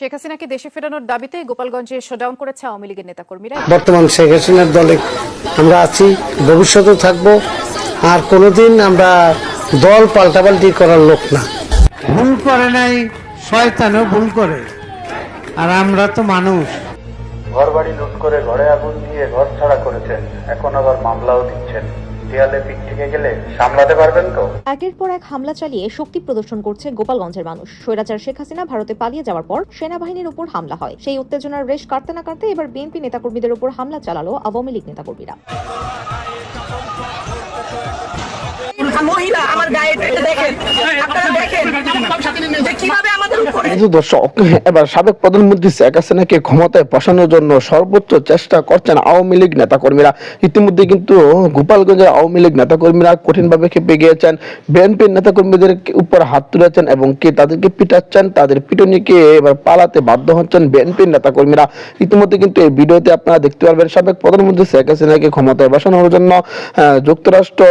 শেখ হাসিনাকে দেশে ফেরানোর দাবিতে গোপালগঞ্জে শোডাউন করেছে আওয়ামী লীগের নেতাকর্মীরা। বর্তমান শেখ হাসিনার দলে আমরা আছি ভবিষ্যতেও থাকব। আর কোনোদিন আমরা দল পাল্টাপাল্টি করার লোক না। ভুল করে নাই শয়তানও ভুল করে। আর আমরা তো মানুষ। ঘরবাড়ি লুট করে ঘরে আগুন দিয়ে ঘর ছাড়া করেছেন এখন আবার মামলাও দিচ্ছেন। দেয়ালে পিঠ থেকে গেলে সামলাতে পারবেন তো? একের পর এক হামলা চালিয়ে শক্তি প্রদর্শন করছে গোপালগঞ্জের মানুষ। স্বৈরাচার শেখ হাসিনা ভারতে পালিয়ে যাওয়ার পর সেনাবাহিনীর উপর হামলা হয়। সেই উত্তেজনার রেশ কাটতে না কাটতে এবার বিএনপি নেতাকর্মীদের উপর হামলা চালালো আওয়ামী লীগ নেতাকর্মীরা। মহিলা আমার গায়ে দেখেন। আপনারা দেখেন কীভাবে এবার সাবেক প্রধানমন্ত্রী শেখ হাসিনাকে ক্ষমতায় বসানোর জন্য সর্বোচ্চ চেষ্টা করছেন আওয়ামী লীগ ইতিমধ্যে কিন্তু গোপালগঞ্জের আওয়ামী লীগ খেপে গিয়েছেন। উপর হাত তুলেছেন এবং কে তাদেরকে পিটাচ্ছেন, তাদের পিটুনিকে এবার পালাতে বাধ্য হচ্ছেন ইতিমধ্যে কিন্তু এই ভিডিওতে আপনারা দেখতে পারবেন সাবেক প্রধানমন্ত্রী শেখ হাসিনাকে ক্ষমতায় বসানোর জন্য যুক্তরাষ্ট্র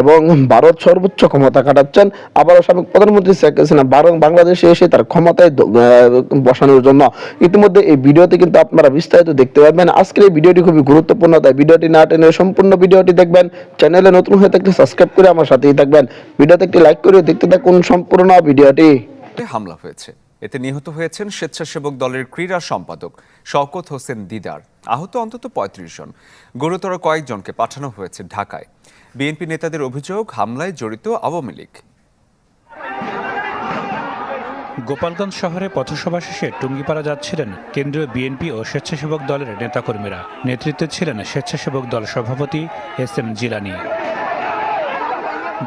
এবং ভারত সর্বোচ্চ ক্ষমতা কাটাচ্ছেন আবারও সাবেক প্রধানমন্ত্রী শেখ হাসিনা বাংলাদেশে এসে তার ক্ষমতায় বসানোর জন্য। ইতিমধ্যে এই ভিডিওতে কিন্তু আপনারা বিস্তারিত দেখতে পারবেন। আজকের এই ভিডিওটি খুবই গুরুত্বপূর্ণ, তাই ভিডিওটি না টেনে সম্পূর্ণ ভিডিওটি দেখবেন। চ্যানেলে নতুন হয়ে থাকলে সাবস্ক্রাইব করে আমার সাথেই থাকবেন। ভিডিওতে একটি লাইক করে দেখতে থাকুন সম্পূর্ণ ভিডিওটি। হামলা হয়েছে। এতে নিহত হয়েছেন স্বেচ্ছাসেবক দলের ক্রীড়া সম্পাদক শওকত হোসেন দিদার। আহত অন্তত পঁয়ত্রিশ জন। গুরুতর কয়েকজনকে পাঠানো হয়েছে ঢাকায়। বিএনপি নেতাদের অভিযোগ, হামলায় জড়িত আওয়ামী লীগ। গোপালগঞ্জ শহরে পথসভা শেষে টুঙ্গিপাড়া যাচ্ছিলেন কেন্দ্রীয় বিএনপি ও স্বেচ্ছাসেবক দলের নেতাকর্মীরা। নেতৃত্বে ছিলেন স্বেচ্ছাসেবক দল সভাপতি এস এম জিলানি।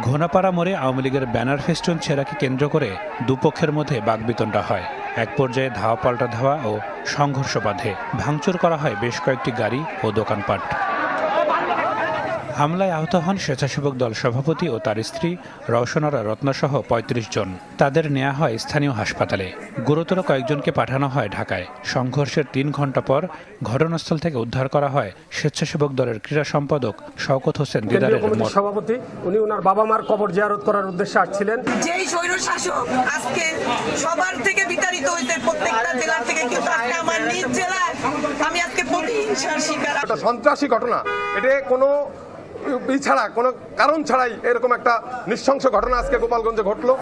ঘোনাপাড়া মোড়ে আওয়ামী লীগের ব্যানার ফেস্টুন ছেঁড়াকে কেন্দ্র করে দুপক্ষের মধ্যে বাগবিতণ্ডা হয়। এক পর্যায়ে ধাওয়া পাল্টা ধাওয়া ও সংঘর্ষ বাধে। ভাঙচুর করা হয় বেশ কয়েকটি গাড়ি ও দোকানপাট। হামলায় আহত হন স্বেচ্ছাসেবক দল সভাপতি ও তার স্ত্রী রওশনারা রত্নাসহ পঁয়ত্রিশ জন। তাদের নেওয়া হয় স্থানীয় হাসপাতালে। গুরুতর কয়েকজনকে পাঠানো হয় ঢাকায়। সংঘর্ষের তিন ঘণ্টা পর ঘটনাস্থল থেকে উদ্ধার করা হয় স্বেচ্ছাসেবক দলের ক্রীড়া সম্পাদক শওকত হোসেন দিদারের সভাপতি উনি ওনার বাবা মার কবর জিয়ারত করার উদ্দেশ্যে আসছিলেন। যেই স্বৈর শাসক আজকে সবার থেকে বিতাড়িত হয়েছে প্রত্যেকটা জেলার থেকে কিন্তু আজকে আমার নিজ জেলায় আমি আজকে প্রতিহিংসার শিকার একটা সন্ত্রাসী ঘটনা। এটা কোনো ছাড়া কোনো কারণ ছাড়াই এরকম একটা নৃশংস ঘটনা আজকে গোপালগঞ্জে ঘটলো।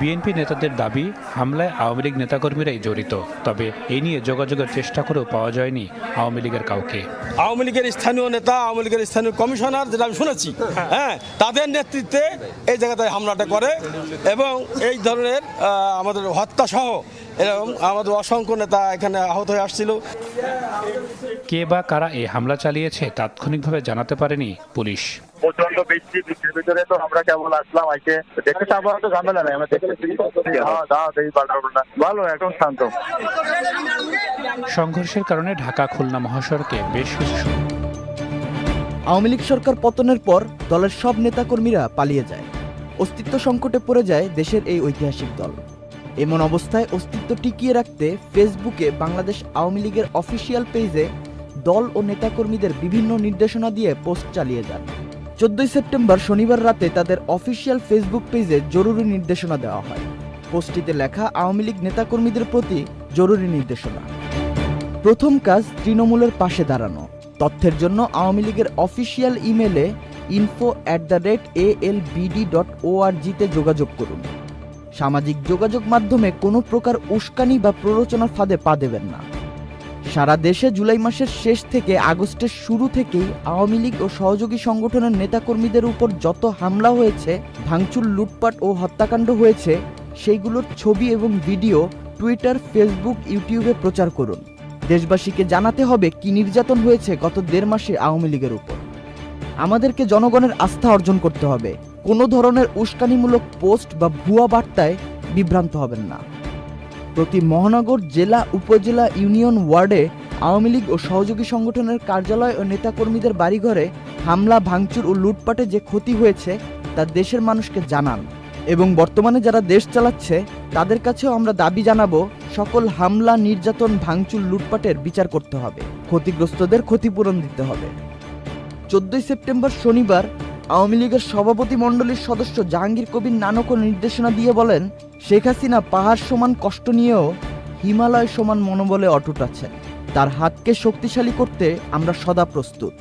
বিএনপি নেতাদের দাবি হামলায় আওয়ামী লীগ নেতাকর্মীরাই জড়িত তবে এ নিয়ে যোগাযোগের চেষ্টা করেও পাওয়া যায়নি আওয়ামী লীগের কাউকে। আওয়ামী লীগের স্থানীয় নেতা আওয়ামী লীগের স্থানীয় কমিশনার যেটা আমি শুনেছি হ্যাঁ তাদের নেতৃত্বে এই জায়গাতে হামলাটা করে এবং এই ধরনের আমাদের হত্যা সহ এরকম আমাদের অসংখ্য নেতা এখানে আহত হয়ে আসছিল। কে বা কারা এই হামলা চালিয়েছে তাৎক্ষণিকভাবে জানাতে পারেনি পুলিশ। প্রচণ্ড বৃষ্টি বৃষ্টির ভিতরে তো আমরা কেবল আসলাম আইকে তো ঝামেলা নাই আমরা হ্যাঁ ভালো এখন শান্ত। সংঘর্ষের কারণে ঢাকা খুলনা মহাসড়কে বেশ কিছু আওয়ামী লীগ সরকার পতনের পর দলের সব নেতাকর্মীরা পালিয়ে যায়। অস্তিত্ব সংকটে পড়ে যায় দেশের এই ঐতিহাসিক দল। এমন অবস্থায় অস্তিত্ব টিকিয়ে রাখতে ফেসবুকে বাংলাদেশ আওয়ামী লীগের অফিসিয়াল পেজে দল ও নেতাকর্মীদের বিভিন্ন নির্দেশনা দিয়ে পোস্ট চালিয়ে যান। চোদ্দই সেপ্টেম্বর শনিবার রাতে তাদের অফিসিয়াল ফেসবুক পেজে জরুরি নির্দেশনা দেওয়া হয়। পোস্টটিতে লেখা, আওয়ামী লীগ নেতাকর্মীদের প্রতি জরুরি নির্দেশনা। প্রথম কাজ তৃণমূলের পাশে দাঁড়ানো। তথ্যের জন্য আওয়ামী লীগের অফিসিয়াল ইমেলে info at the rate A L BD dot ওআরজিতে যোগাযোগ করুন। সামাজিক যোগাযোগ মাধ্যমে কোনো প্রকার উস্কানি বা প্ররোচনার ফাঁদে পা দেবেন না। সারা দেশে জুলাই মাসের শেষ থেকে আগস্টের শুরু থেকেই আওয়ামী লীগ ও সহযোগী সংগঠনের নেতাকর্মীদের উপর যত হামলা হয়েছে, ভাঙচুর, লুটপাট ও হত্যাকাণ্ড হয়েছে, সেইগুলোর ছবি এবং ভিডিও টুইটার, ফেসবুক, ইউটিউবে প্রচার করুন। দেশবাসীকে জানাতে হবে কি নির্যাতন হয়েছে গত দেড় মাসে আওয়ামী লীগের উপর। আমাদেরকে জনগণের আস্থা অর্জন করতে হবে। কোনো ধরনের উস্কানিমূলক পোস্ট বা ভুয়া বার্তায় বিভ্রান্ত হবেন না। প্রতি মহানগর জেলা, উপজেলা, ইউনিয়ন ওয়ার্ডে আওয়ামী লীগ ও সহযোগী সংগঠনের কার্যালয় ও নেতাকর্মীদের বাড়িঘরে হামলা, ভাঙচুর ও লুটপাটে যে ক্ষতি হয়েছে তা দেশের মানুষকে জানান এবং বর্তমানে যারা দেশ চালাচ্ছে, তাদের কাছেও আমরা দাবি জানাব, সকল হামলা, নির্যাতন, ভাঙচুর, লুটপাটের বিচার করতে হবে। ক্ষতিগ্রস্তদের ক্ষতিপূরণ দিতে হবে। চোদ্দই সেপ্টেম্বর শনিবার আওয়ামী লীগের সভাপতি মণ্ডলীর সদস্য জাহাঙ্গীর কবির নানকও নির্দেশনা দিয়ে বলেন শেখ হাসিনা পাহাড় সমান কষ্ট নিয়েও হিমালয় সমান মনোবলে অটুট আছেন। তার হাতকে শক্তিশালী করতে আমরা সদা প্রস্তুত।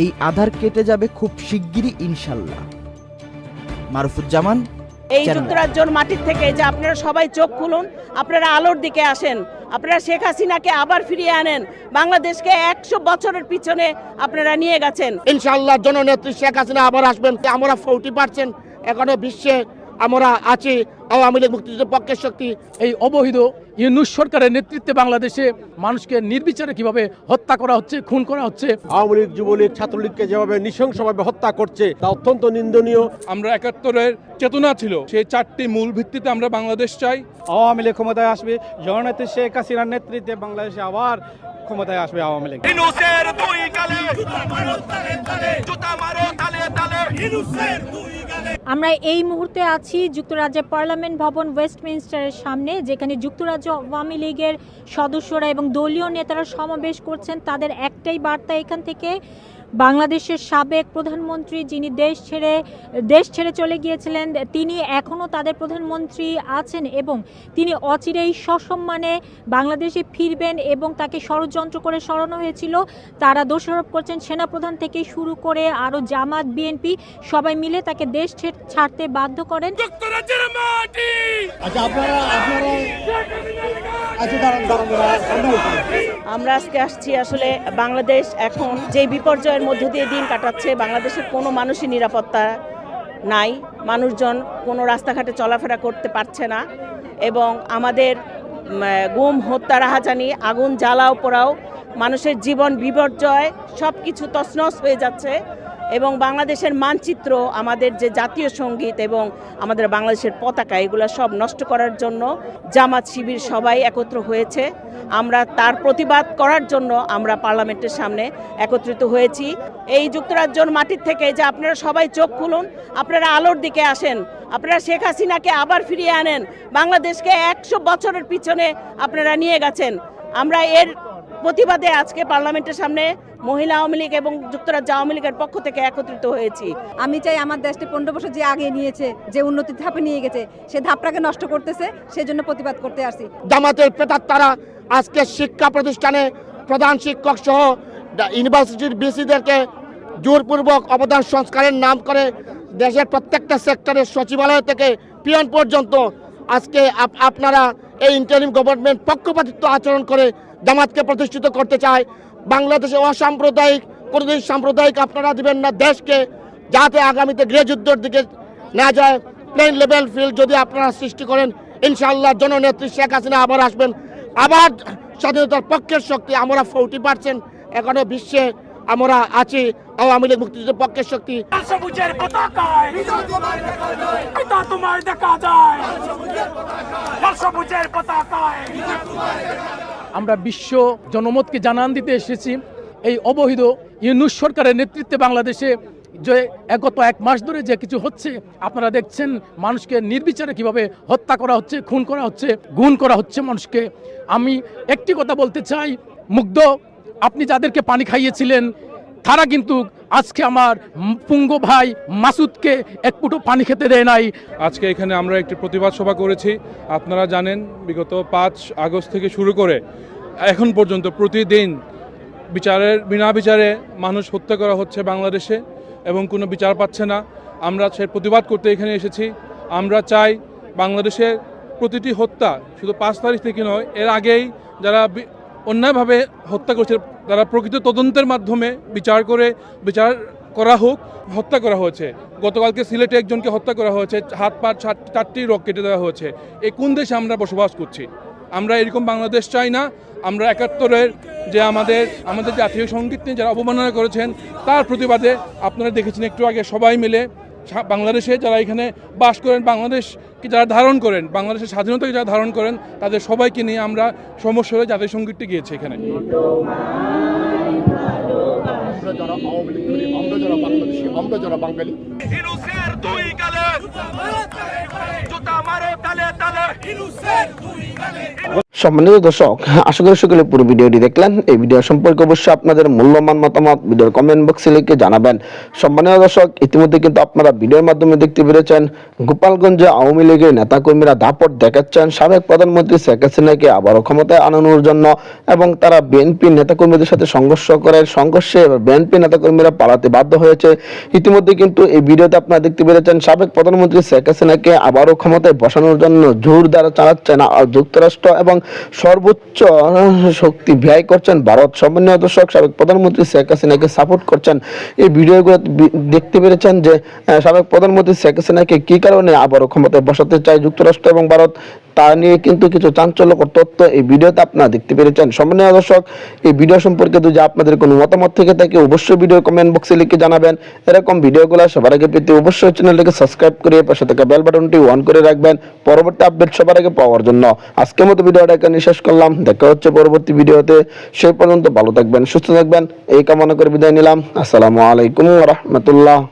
এই আধার কেটে যাবে খুব শিগগিরই ইনশাল্লাহ। মারুফুজ্জামান এই। যুক্তরাজ্যর মাটির থেকে যে আপনারা সবাই চোখ খুলুন আপনারা আলোর দিকে আসেন। আপনারা শেখ হাসিনাকে আবার ফিরিয়ে আনেন। বাংলাদেশকে একশো বছরের পিছনে আপনারা নিয়ে গেছেন। ইনশাল্লাহ জননেত্রী শেখ হাসিনা আবার আসবেন। আমরা ফোর্টি পার্সেন্ট এখনও বিশ্বে আমরা আছি আওয়ামী লীগ মুক্তিযুদ্ধের পক্ষের শক্তি। এই অবহিত ইউনুস সরকারের নেতৃত্বে বাংলাদেশে মানুষকে নির্বিচারে কীভাবে হত্যা করা হচ্ছে খুন করা হচ্ছে? আওয়ামী লীগ যুবলীগ ছাত্রলীগকে যেভাবে নৃশংসভাবে হত্যা করছে তা অত্যন্ত নিন্দনীয়। আমরা একাত্তরের চেতনা ছিল। সেই চারটি মূল ভিত্তিতে আমরা বাংলাদেশ চাই। আওয়ামী লীগ ক্ষমতায় আসবে। জননেত্রী শেখ হাসিনার নেতৃত্বে বাংলাদেশে আবার ক্ষমতায় আসবে আওয়ামী লীগ। আমরা এই মুহূর্তে আছি যুক্তরাজ্যের পার্লামেন্ট ভবন ওয়েস্টমিনস্টারের সামনে, যেখানে যুক্তরাজ্য আওয়ামী লীগের সদস্যরা এবং দলীয় নেতারা সমাবেশ করছেন। তাদের একটাই বার্তা এখান থেকে বাংলাদেশের সাবেক প্রধানমন্ত্রী যিনি দেশ ছেড়ে দেশ ছেড়ে চলে গিয়েছিলেন তিনি এখনও তাদের প্রধানমন্ত্রী আছেন এবং তিনি অচিরেই সসম্মানে বাংলাদেশে ফিরবেন এবং তাকে ষড়যন্ত্র করে সরানো হয়েছিল। তারা দোষারোপ করছেন সেনাপ্রধান থেকে শুরু করে আরও জামাত বিএনপি সবাই মিলে তাকে দেশ ছেড়ে- ছাড়তে বাধ্য করেন। আমরা আজকে আসছি আসলে বাংলাদেশ এখন যে বিপর্যয়ের মধ্য দিয়ে দিন কাটাচ্ছে, বাংলাদেশের কোনো মানুষই নিরাপত্তা নাই, মানুষজন কোনো রাস্তাঘাটে চলাফেরা করতে পারছে না এবং আমাদের গুম, হত্যা, রাহাজানি, আগুন, জ্বালাও পোড়াও, মানুষের জীবন বিপর্যয় সব কিছু তছনছ হয়ে যাচ্ছে। এবং বাংলাদেশের মানচিত্র, আমাদের যে জাতীয় সংগীত এবং আমাদের বাংলাদেশের পতাকা, এগুলো সব নষ্ট করার জন্য জামাত শিবির সবাই একত্র হয়েছে। আমরা তার প্রতিবাদ করার জন্য আমরা পার্লামেন্টের সামনে একত্রিত হয়েছি। এই যুক্তরাজ্যর মাটির থেকে যে আপনারা সবাই চোখ খুলুন, আপনারা আলোর দিকে আসেন, আপনারা শেখ হাসিনাকে আবার ফিরিয়ে আনেন, বাংলাদেশকে একশো বছরের পিছনে আপনারা নিয়ে গেছেন। আমরা এর প্রতিবাদে আজকে পার্লামেন্টের সামনে মহিলা আওয়ামী লীগ এবং যুক্তরাজ্য আওয়ামী লীগের পক্ষ থেকে একত্রিত হয়েছি। আমি চাই আমার দেশটি পনেরো বছর যে আগে নিয়েছে যে উন্নতির ধাপে নিয়ে গেছে সে ধাপটাকে নষ্ট করতেছে সেজন্য প্রতিবাদ করতে আসি জামাতের প্রেতার তারা আজকে শিক্ষা প্রতিষ্ঠানে প্রধান শিক্ষক সহ ইউনিভার্সিটির বিসিদেরকে জোরপূর্বক অবদান সংস্কারের নাম করে দেশের প্রত্যেকটা সেক্টরের সচিবালয় থেকে পিয়ন পর্যন্ত আজকে আপ- আপনারা এই ইন্টারিম গভর্নমেন্ট পক্ষপাতিত্ব আচরণ করে জামাতকে প্রতিষ্ঠিত করতে চায়। বাংলাদেশে অসাম্প্রদায়িক, কোনোদিন সাম্প্রদায়িক আপনারা দিবেন না দেশকে, যাতে আগামীতে গৃহযুদ্ধের দিকে না যায়। প্লেন লেভেল ফিল্ড যদি আপনারা সৃষ্টি করেন, ইনশাআল্লাহ জননেত্রী শেখ হাসিনা আবার আসবেন। আবার স্বাধীনতার পক্ষের শক্তি, আমরা ফোর্টি পার্সেন্ট, এখনও বিশ্বে আমরা আছি, আওয়ামী লীগ মুক্তিযুদ্ধের পক্ষের শক্তি। আমরা বিশ্ব জনমতকে জানান দিতে এসেছি। এই অবহিত ইউনুস সরকারের নেতৃত্বে বাংলাদেশে যে গত এক মাস ধরে যে কিছু হচ্ছে, আপনারা দেখছেন মানুষকে নির্বিচারে কীভাবে হত্যা করা হচ্ছে, খুন করা হচ্ছে, গুণ করা হচ্ছে মানুষকে। আমি একটি কথা বলতে চাই, মুগ্ধ, আপনি যাদেরকে পানি খাইয়েছিলেন, তারা কিন্তু আজকে আমার পুঙ্গ ভাই মাসুদকে এক ফুটো পানি খেতে দেয় নাই। আজকে এখানে আমরা একটি প্রতিবাদ সভা করেছি। আপনারা জানেন, বিগত পাঁচ আগস্ট থেকে শুরু করে এখন পর্যন্ত প্রতিদিন বিচারের, বিনা বিচারে মানুষ হত্যা করা হচ্ছে বাংলাদেশে এবং কোনো বিচার পাচ্ছে না। আমরা সে প্রতিবাদ করতে এখানে এসেছি। আমরা চাই বাংলাদেশের প্রতিটি হত্যা শুধু পাঁচ তারিখ থেকে নয়, এর আগেই যারা অন্যায়ভাবে হত্যা করছে তারা প্রকৃত তদন্তের মাধ্যমে বিচার করে, বিচার করা হোক, হত্যা করা হয়েছে। গতকালকে সিলেটে একজনকে হত্যা করা হয়েছে, হাত পা চারটি রক কেটে দেওয়া হয়েছে। এই কোন দেশে আমরা বসবাস করছি? আমরা এরকম বাংলাদেশ চাই না। আমরা একাত্তরের যে আমাদের আমাদের জাতীয় সংগীত নিয়ে যারা অবমাননা করেছেন, তার প্রতিবাদে আপনারা দেখেছেন একটু আগে সবাই মিলে বাংলাদেশে যারা এখানে বাস করেন বাংলাদেশকে যারা ধারণ করেন বাংলাদেশের স্বাধীনতাকে যারা ধারণ করেন তাদের সবাইকে নিয়ে আমরা সমস্যা জাতীয় সঙ্গীতটি গিয়েছি এখানে। আমরা যারা আওয়ামী লীগ আমরা যারা বাংলাদেশি আমরা যারা বাঙালি সম্মানিত দর্শক আশা করি সকলে পুরো ভিডিওটি দেখলেন। এই ভিডিও সম্পর্কে অবশ্যই আপনাদের মূল্যবান মতামত ভিডিওর কমেন্ট বক্সে লিখে জানাবেন। সম্মানীয় দর্শক ইতিমধ্যে কিন্তু আপনারা ভিডিওর মাধ্যমে দেখতে পেরেছেন গোপালগঞ্জে আওয়ামী লীগের নেতাকর্মীরা দাপট দেখাচ্ছেন সাবেক প্রধানমন্ত্রী শেখ হাসিনাকে আবারও ক্ষমতায় আনানোর জন্য এবং তারা বিএনপি নেতাকর্মীদের সাথে সংঘর্ষ করে। সংঘর্ষে বিএনপি নেতাকর্মীরা পালাতে বাধ্য হয়েছে। ইতিমধ্যে কিন্তু এই ভিডিওতে আপনারা দেখতে পেরেছেন সাবেক প্রধানমন্ত্রী শেখ হাসিনাকে আবারও ক্ষমতায় বসানোর জন্য জোরদার চালাচ্ছেন আহ, যুক্তরাষ্ট্র এবং সর্বোচ্চ শক্তি ব্যয় করছেন ভারত। সম্মানীয় দর্শক, সাবেক প্রধানমন্ত্রী শেখ হাসিনাকে সাপোর্ট করছেন। এই ভিডিওগুলো দেখতে পেরেছেন যে সাবেক প্রধানমন্ত্রী শেখ হাসিনাকে কি কারণে আবারও ক্ষমতায় বসাতে চায় যুক্তরাষ্ট্র এবং ভারত? তা নিয়ে কিন্তু কিছু চাঞ্চল্যকর তথ্য এই ভিডিওতে আপনারা দেখতে পেরেছেন। সম্মানীয় দর্শক, এই ভিডিও সম্পর্কে যদি আপনাদের কোনো মতামত থেকে থাকে, অবশ্যই ভিডিও কমেন্ট বক্সে লিখে জানাবেন। এরকম ভিডিওগুলো সবার আগে পেতে অবশ্যই চ্যানেলটিকে সাবস্ক্রাইব করে পাশে থাকা বেল বাটনটি অন করে রাখবেন পরবর্তী আপডেট সবার আগে পাওয়ার জন্য। আজকের মতো ভিডিওটা এখানে শেষ করলাম। দেখা হচ্ছে পরবর্তী ভিডিওতে। সেই পর্যন্ত ভালো থাকবেন, সুস্থ থাকবেন। এই কামনা করে বিদায় নিলাম। আসসালামু আলাইকুম রহমতুল্লাহ।